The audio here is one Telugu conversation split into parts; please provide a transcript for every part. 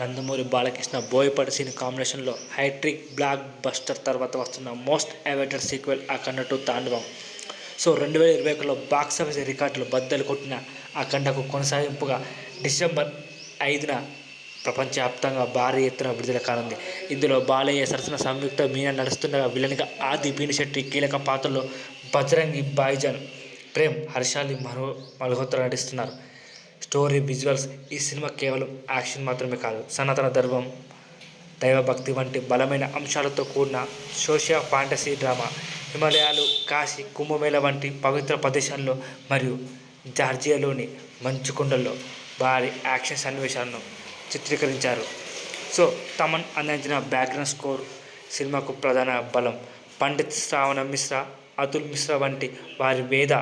నందమూరి బాలకృష్ణ బోయపాటి సీన్ కాంబినేషన్లో హైట్రిక్ బ్లాక్ బస్టర్ తర్వాత వస్తున్న most awaited sequel Akhanda two Thandavam. So రెండు వేల ఇరవై ఒకటిలో బాక్స్ ఆఫీస్ రికార్డులు బద్దలు కొట్టిన అఖండకు కొనసాగింపుగా డిసెంబర్ ఐదున ప్రపంచవ్యాప్తంగా భారీ ఎత్తున విడుదల కానుంది. ఇందులో బాలయ్య సరసన సంయుక్త మీనా నడుస్తుండగా విలన్గా ఆది పీనిశెట్టి కీలక పాత్రలో బజరంగి బాయిజాన్ ప్రేమ్ హర్షాలి మరో మల్హోత్రా నటిస్తున్నారు. స్టోరీ విజువల్స్ ఈ సినిమా కేవలం యాక్షన్ మాత్రమే కాదు సనాతన ధర్మం దైవభక్తి వంటి బలమైన అంశాలతో కూడిన సోషియా ఫాంటసీ డ్రామా హిమాలయాలు కాశీ కుంభమేళ వంటి పవిత్ర ప్రదేశాల్లో మరియు జార్జియాలోని మంచుకొండల్లో భారీ యాక్షన్ సన్నివేశాలను చిత్రీకరించారు. సో తమన్ అందించిన బ్యాక్గ్రౌండ్ స్కోర్ సినిమాకు ప్రధాన బలం. పండిత్ శ్రావణ మిశ్రా అతుల్ మిశ్రా వంటి వారి వేద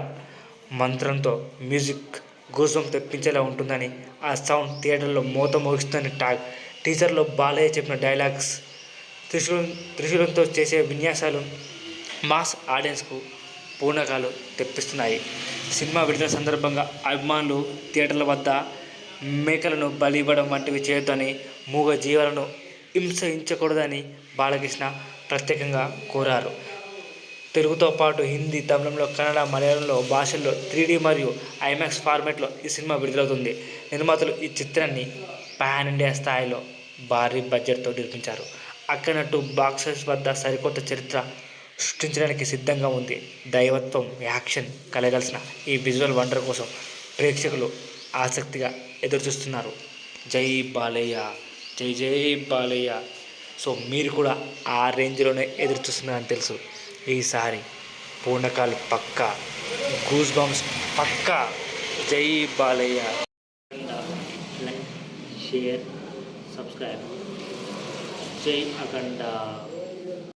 మంత్రంతో మ్యూజిక్ గూజం తెప్పించేలా ఉంటుందని ఆ సౌండ్ థియేటర్లో మోత మోగిస్తుందని టాక్ టీజర్లో బాలయ్య చెప్పిన డైలాగ్స్. త్రిశూలం త్రిశూలంతో చేసే విన్యాసాలు మాస్ ఆడియన్స్కు పూర్ణకాలు తెప్పిస్తున్నాయి. సినిమా విడుదల సందర్భంగా అభిమానులు థియేటర్ల వద్ద మేకలను బలి ఇవ్వడం వంటివి చేయొద్దని మూగ జీవాలను హింసించకూడదని బాలకృష్ణ ప్రత్యేకంగా కోరారు. తెలుగుతో పాటు హిందీ తమిళంలో కన్నడ మలయాళంలో భాషల్లో త్రీ మరియు ఐమాక్స్ ఫార్మాట్లో ఈ సినిమా విడుదలవుతుంది. నిర్మాతలు ఈ చిత్రాన్ని పాన్ ఇండియా స్థాయిలో భారీ బడ్జెట్తో నిర్మించారు అక్కడట్టు బాక్సెస్ వద్ద సరికొత్త చరిత్ర సృష్టించడానికి సిద్ధంగా ఉంది. దైవత్వం యాక్షన్ కలగలిసిన ఈ విజువల్ వండర్ కోసం ప్రేక్షకులు ఆసక్తిగా ఎదురుచూస్తున్నారు. జై బాలయ్య జై జై బాలయ్య. సో మీరు కూడా ఆ రేంజ్లోనే ఎదురు చూస్తున్నారని తెలుసు. ఈసారి పూర్ణకాలు పక్కా గూస్ బంప్స్ పక్కా. జై బాలయ్య. Like share subscribe. జై అఖండ.